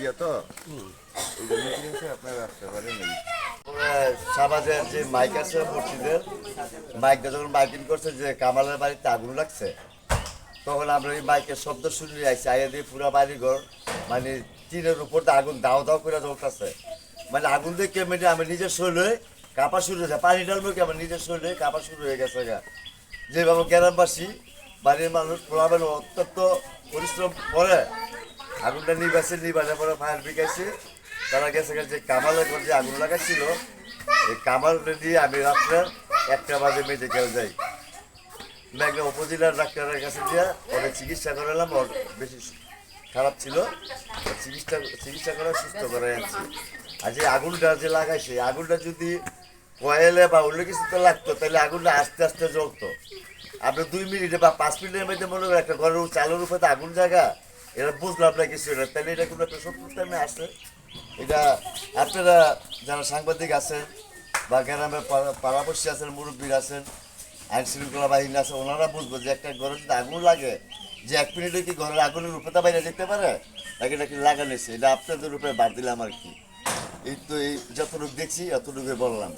ইয়ে তো? এই জন্য যে মাইক আছে মসজিদের, মাইকটা যখন মাইকিং করছে, যে কামালের বাড়িতে আগুন লাগছে, তখন আমরা এই মাইকের শব্দ শুনে আইছি আইয়া দিয়ে পুরা বাড়ি ঘর মানে টিনের উপর দিয়ে আগুন দাও দাও করে জ্বলতেছে। মানে আগুন দেখে মানে আমি নিজের শরীরে কাপা শুরু হয়েছে পানি ডালবো কি? আমার নিজের শরীরে কাপা শুরু হয়ে গেছে গা। যেভাবে গ্রামবাসী, বাড়ির মানুষ প্রভাবের অত্যন্ত পরিশ্রম করে আগুনটা নিবাসে নিবাসে পরে ফায়ার বিকাইছে তারা গেছে যে কামালের ঘর যে আগুন লাগাচ্ছিল। এই কামালটা দিয়ে আমি রাত্রে একটা বাজে মেডিকেল যাই। মেঘনা উপজেলার ডাক্তারের কাছে দিয়ে ওদের চিকিৎসা করালাম, ওর বেশি খারাপ ছিল। চিকিৎসা চিকিৎসা করা সুস্থ করে আনছি। আর যে আগুনটা যে লাগাইছে আগুনটা যদি কয়েলে বা অন্য কিছুতে লাগতো, তাহলে আগুনটা আস্তে আস্তে জ্বলতো। আপনি দুই মিনিটে বা পাঁচ মিনিটের মধ্যে মনে করেন একটা ঘরের চালের উপরে আগুন জায়গা। এটা বুঝলাম না কিছু না। তাহলে এটা কোনো একটা সত্যতা আছে এটা আপনারা যারা সাংবাদিক আছেন বা গ্রামের পাড়া- পাড়াপড়শি আছেন, মুরব্বীর আছেন আইন শৃঙ্খলা বাহিনী আছে, ওনারা বুঝব যে একটা ঘরে যদি আগুন লাগে। যে এক মিনিটে কি ঘরের আগুনের রূপতা বাইরে যেতে পারে? নাকি নাকি লাগানিছে এটা আপনাদের রূপে বাদ দিলাম আর কি। এই তো এই যতটুকু দেখছি এতটুকু বললাম।